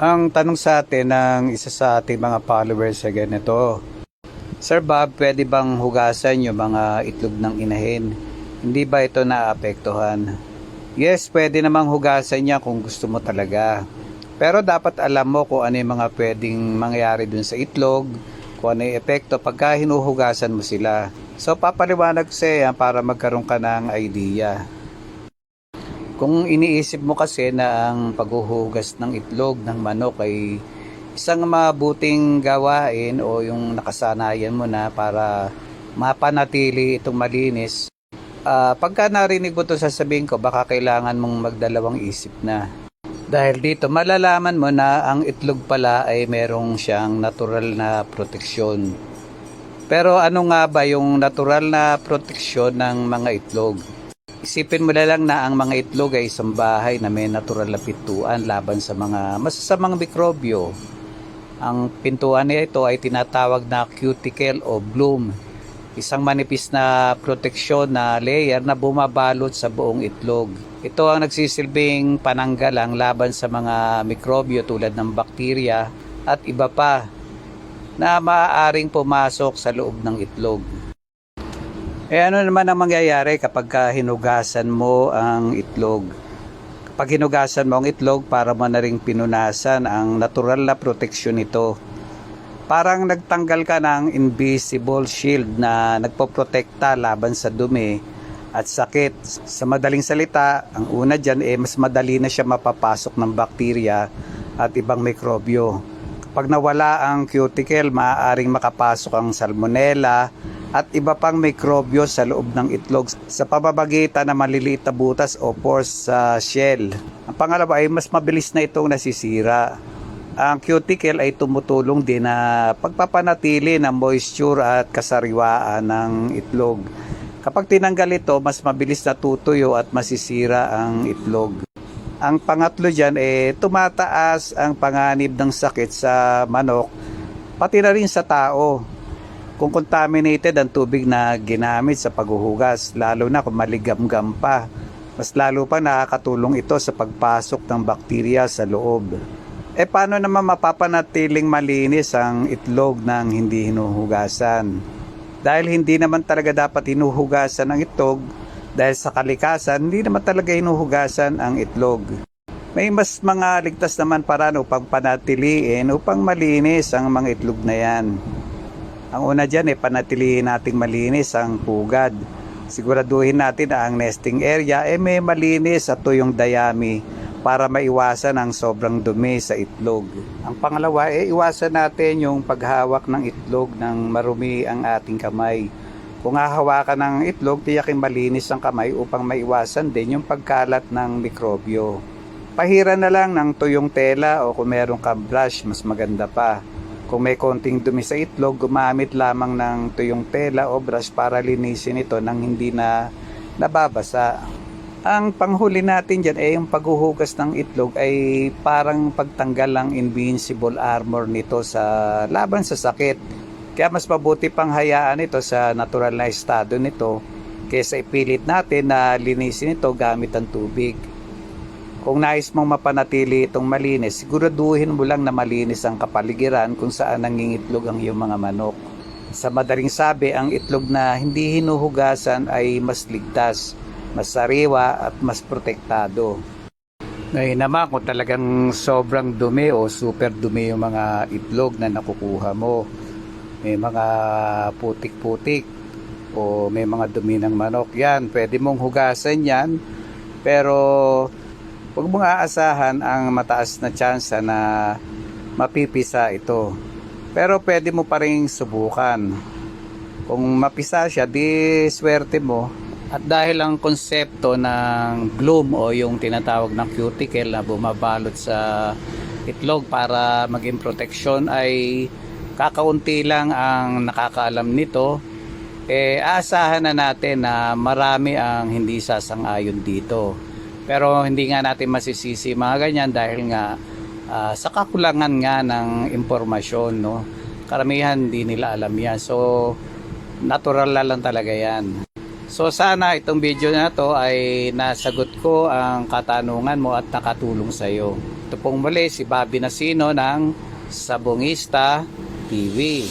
Ang tanong sa atin ng isa sa ating mga followers ay ganito. Sir Bob, pwede bang hugasan yung mga itlog ng inahin? Hindi ba ito naapektuhan? Yes, pwede namang hugasan niya kung gusto mo talaga. Pero dapat alam mo kung ano yung mga pwedeng mangyari dun sa itlog, kung ano yung epekto pagka hinuhugasan mo sila. So papaliwanag ko sa para magkaroon ka ng idea. Kung iniisip mo kasi na ang paghuhugas ng itlog ng manok ay isang mabuting gawain o yung nakasanayan mo na para mapanatili itong malinis, ah pagka narinig mo ito sasabihin ko, baka kailangan mong magdalawang isip na. Dahil dito, malalaman mo na ang itlog pala ay merong siyang natural na proteksyon. Pero ano nga ba yung natural na proteksyon ng mga itlog? Isipin mo na lang na ang mga itlog ay isang bahay na may natural na pintuan laban sa mga masasamang mikrobyo. Ang pintuan nito ay tinatawag na cuticle o bloom. Isang manipis na proteksyon na layer na bumabalot sa buong itlog. Ito ang nagsisilbing pananggalang laban sa mga mikrobyo tulad ng bakterya at iba pa na maaaring pumasok sa loob ng itlog. Eh ano naman ang mangyayari kapag ka hinugasan mo ang itlog? Kapag hinugasan mo ang itlog, para mo na rin pinunasan ang natural na proteksyon nito. Parang nagtanggal ka ng invisible shield na nagpoprotekta laban sa dumi at sakit. Sa madaling salita, ang una dyan eh mas madali na siya mapapasok ng bakterya at ibang mikrobyo. Kapag nawala ang cuticle, maaaring makapasok ang salmonella at iba pang mikrobyo sa loob ng itlog sa pamamagitan ng maliliit na butas o pores sa shell. Ang pangalawa ay mas mabilis na itong nasisira. Ang cuticle ay tumutulong din na pagpapanatili ng moisture at kasariwaan ng itlog. Kapag tinanggal ito, mas mabilis na tutuyo at masisira ang itlog. Ang pangatlo dyan, eh, tumataas ang panganib ng sakit sa manok, pati na rin sa tao. Kung contaminated ang tubig na ginamit sa paghuhugas, lalo na kung maligamgam pa, mas lalo pa nakakatulong ito sa pagpasok ng bakterya sa loob. E paano naman mapapanatiling malinis ang itlog ng hindi hinuhugasan? Dahil hindi naman talaga dapat hinuhugasan ang itlog, dahil sa kalikasan, hindi naman talaga hinuhugasan ang itlog. May mas mga ligtas naman paraan upang panatiliin upang malinis ang mga itlog na yan. Ang una dyan, eh, panatilihin nating malinis ang pugad. Siguraduhin natin na ang nesting area eh, may malinis at tuyong dayami para maiwasan ang sobrang dumi sa itlog. Ang pangalawa, eh, iwasan natin yung paghawak ng itlog ng marumi ang ating kamay. Kung hahawakan ng itlog, tiyakin malinis ang kamay upang maiwasan din yung pagkalat ng mikrobyo. Pahira na lang ng tuyong tela o kung meron kang brush, mas maganda pa. Kung may konting dumi sa itlog, gumamit lamang ng tuyong tela o brush para linisin ito nang hindi na nababasa. Ang panghuli natin dyan ay yung paghuhugas ng itlog ay parang pagtanggal ng invincible armor nito sa laban sa sakit. Kaya mas mabuti pang hayaan ito sa natural na estado nito kaysa ipilit natin na linisin ito gamit ang tubig. Kung nais mong mapanatili itong malinis, siguraduhin mo lang na malinis ang kapaligiran kung saan nangingitlog ang iyong mga manok. Sa madaling sabi, ang itlog na hindi hinuhugasan ay mas ligtas, mas sariwa at mas protektado. Ngayon naman kung talagang sobrang dumi o super dumi yung mga itlog na nakukuha mo, may mga putik-putik o may mga dumi ng manok, yan, pwede mong hugasan yan, pero huwag mong aasahan ang mataas na tsansa na mapipisa ito. Pero pwede mo pa rin subukan. Kung mapisa siya, di swerte mo. At dahil ang konsepto ng gloom o yung tinatawag ng cuticle na bumabalot sa itlog para maging proteksyon ay kakaunti lang ang nakakaalam nito eh aasahan na natin na marami ang hindi sasang-ayon dito. Pero hindi nga natin masisisi mga ganyan dahil nga ah, sa kakulangan nga ng impormasyon, no? Karamihan hindi nila alam yan. So, natural na lang talaga yan. So, sana itong video na to ay nasagot ko ang katanungan mo at nakatulong sa iyo. Ito pong muli si Bobby Nasino ng Sabongista TV.